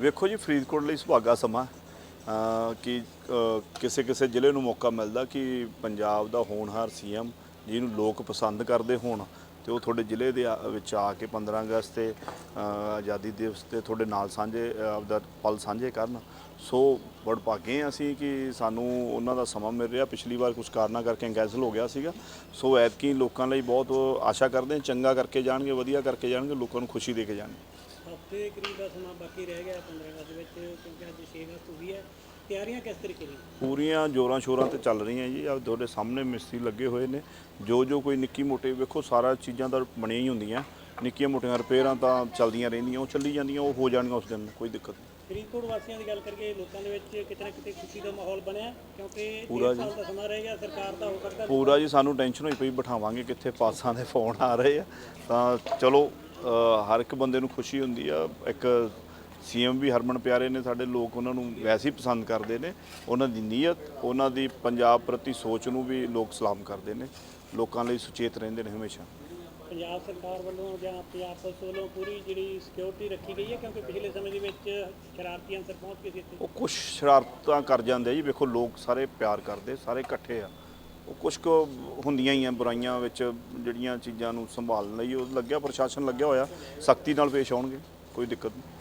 ਵੇਖੋ ਜੀ, ਫਰੀਦਕੋਟ ਲਈ ਸੁਭਾਗਾ ਸਮਾਂ। ਕਿ ਕਿਸੇ ਕਿਸੇ ਜ਼ਿਲ੍ਹੇ ਨੂੰ ਮੌਕਾ ਮਿਲਦਾ ਕਿ ਪੰਜਾਬ ਦਾ ਹੋਣਹਾਰ ਸੀਐਮ ਜਿਹਨੂੰ ਲੋਕ ਪਸੰਦ ਕਰਦੇ ਹੋਣ ਤੇ ਉਹ ਤੁਹਾਡੇ ਜ਼ਿਲ੍ਹੇ ਦੇ ਆ- ਵਿੱਚ ਆ ਕੇ 15 ਅਗਸਤ ਤੇ ਆਜ਼ਾਦੀ ਦਿਵਸ ਤੇ ਤੁਹਾਡੇ ਨਾਲ ਸਾਂਝੇ ਆਪਦਾ ਪਲ ਸਾਂਝੇ ਕਰਨ। ਸੋ ਬੜ ਭਾਗੇ ਹਾਂ ਅਸੀਂ ਕਿ ਸਾਨੂੰ ਉਹਨਾਂ ਦਾ ਸਮਾਂ ਮਿਲ ਰਿਹਾ। ਪਿਛਲੀ ਵਾਰ ਕੁਝ ਕਾਰਨਾਂ ਕਰਕੇ ਕੈਂਸਲ ਹੋ ਗਿਆ ਸੀਗਾ। ਸੋ ਐਤਕੀ ਲੋਕਾਂ ਲਈ ਬਹੁਤ ਆਸ਼ਾ ਕਰਦੇ ਚੰਗਾ ਕਰਕੇ ਜਾਣਗੇ, ਵਧੀਆ ਕਰਕੇ ਜਾਣਗੇ, ਲੋਕਾਂ ਨੂੰ ਖੁਸ਼ੀ ਦੇ ਕੇ ਜਾਣਗੇ। ਹਫ਼ਤੇ ਕਰੀਬ ਦਾ ਸਮਾਂ ਬਾਕੀ ਰਹਿ ਗਿਆ 15 ਅਗਸਤ ਵਿੱਚ ਕਿਉਂਕਿ ਅੱਜ 6 ਅਗਸਤ ਹੋਈ ਹੈ। ਤਿਆਰੀਆਂ ਕਿਸ ਤਰੀਕੇ ਦੀਆਂ? ਪੂਰੀਆਂ ਜੋਰਾਂ ਸ਼ੋਰਾਂ ਤੇ ਚੱਲ ਰਹੀਆਂ ਜੀ। ਆ ਤੁਹਾਡੇ ਸਾਹਮਣੇ ਮਿਸਤਰੀ ਲੱਗੇ ਹੋਏ ਨੇ। ਜੋ ਜੋ ਕੋਈ ਨਿੱਕੀ ਮੋਟੀ ਵੇਖੋ ਸਾਰਾ ਚੀਜ਼ਾਂ ਤਾਂ ਬਣੀਆਂ ਹੀ ਹੁੰਦੀਆਂ। ਨਿੱਕੀਆਂ ਮੋਟੀਆਂ ਰਿਪੇਅਰਾਂ ਤਾਂ ਚੱਲਦੀਆਂ ਰਹਿੰਦੀਆਂ ਉਹ ਚੱਲੀ ਜਾਂਦੀਆਂ ਉਹ ਹੋ ਜਾਣਗੀਆਂ ਉਸ ਦਿਨ ਕੋਈ ਦਿੱਕਤ ਨਹੀਂ। ਫਰੀਦਕੋਟ ਵਾਸੀਆਂ ਦੀ ਗੱਲ ਕਰੀਏ ਲੋਕਾਂ ਦੇ ਵਿੱਚ ਕਿਤੇ ਨਾ ਕਿਤੇ ਖੁਸ਼ੀ ਦਾ ਮਾਹੌਲ ਬਣਿਆ ਕਿਉਂਕਿ ਪੂਰਾ ਸਾਲ ਦਾ ਸਮਾਂ ਰਹਿ ਗਿਆ ਸਰਕਾਰ ਦਾ ਹੋ ਸਕਦਾ ਪੂਰਾ ਜੀ ਸਾਨੂੰ ਟੈਨਸ਼ਨ ਹੋਈ ਪਈ ਬਿਠਾਵਾਂਗੇ ਕਿੱਥੇ ਪਾਸਾਂ ਦੇ ਫੋਨ ਆ ਰਹੇ ਆ। ਤਾਂ ਚਲੋ ਹਰ ਇੱਕ ਬੰਦੇ ਨੂੰ ਖੁਸ਼ੀ ਹੁੰਦੀ ਆ। ਇੱਕ ਸੀਐਮ ਵੀ ਹਰਮਨ ਪਿਆਰੇ ਨੇ ਸਾਡੇ ਲੋਕ ਉਹਨਾਂ ਨੂੰ ਵੈਸੇ ਹੀ ਪਸੰਦ ਕਰਦੇ ਨੇ। ਉਹਨਾਂ ਦੀ ਨੀਅਤ ਉਹਨਾਂ ਦੀ ਪੰਜਾਬ ਪ੍ਰਤੀ ਸੋਚ ਨੂੰ ਵੀ ਲੋਕ ਸਲਾਮ ਕਰਦੇ ਨੇ। ਲੋਕਾਂ ਲਈ ਸੁਚੇਤ ਰਹਿੰਦੇ ਨੇ ਹਮੇਸ਼ਾ। ਪੰਜਾਬ ਸਰਕਾਰ ਵੱਲੋਂ ਜਾਂ ਪੰਜਾਬ ਪੁਲਿਸ ਵੱਲੋਂ ਪੂਰੀ ਜਿਹੜੀ ਸਿਕਿਉਰਿਟੀ ਰੱਖੀ ਗਈ ਹੈ? ਕਿਉਂਕਿ ਪਿਛਲੇ ਸਮੇਂ ਦੇ ਵਿੱਚ ਸ਼ਰਾਰਤੀ ਅੰਸਰ ਪਹੁੰਚ ਕੇ ਸੀ ਉਹ ਕੁਝ ਸ਼ਰਾਰਤਾਂ ਕਰ ਜਾਂਦੇ ਜੀ। ਵੇਖੋ ਲੋਕ ਸਾਰੇ ਪਿਆਰ ਕਰਦੇ ਸਾਰੇ ਇਕੱਠੇ ਆ। ਕੁਝ ਕੁ ਹੁੰਦੀਆਂ ਹੀ ਆ ਬੁਰਾਈਆਂ ਵਿੱਚ ਜਿਹੜੀਆਂ ਚੀਜ਼ਾਂ ਨੂੰ ਸੰਭਾਲਣ ਲਈ ਉਹ ਲੱਗਿਆ, ਪ੍ਰਸ਼ਾਸਨ ਲੱਗਿਆ ਹੋਇਆ, ਸਖਤੀ ਨਾਲ ਪੇਸ਼ ਆਉਣਗੇ, ਕੋਈ ਦਿੱਕਤ ਨਹੀਂ।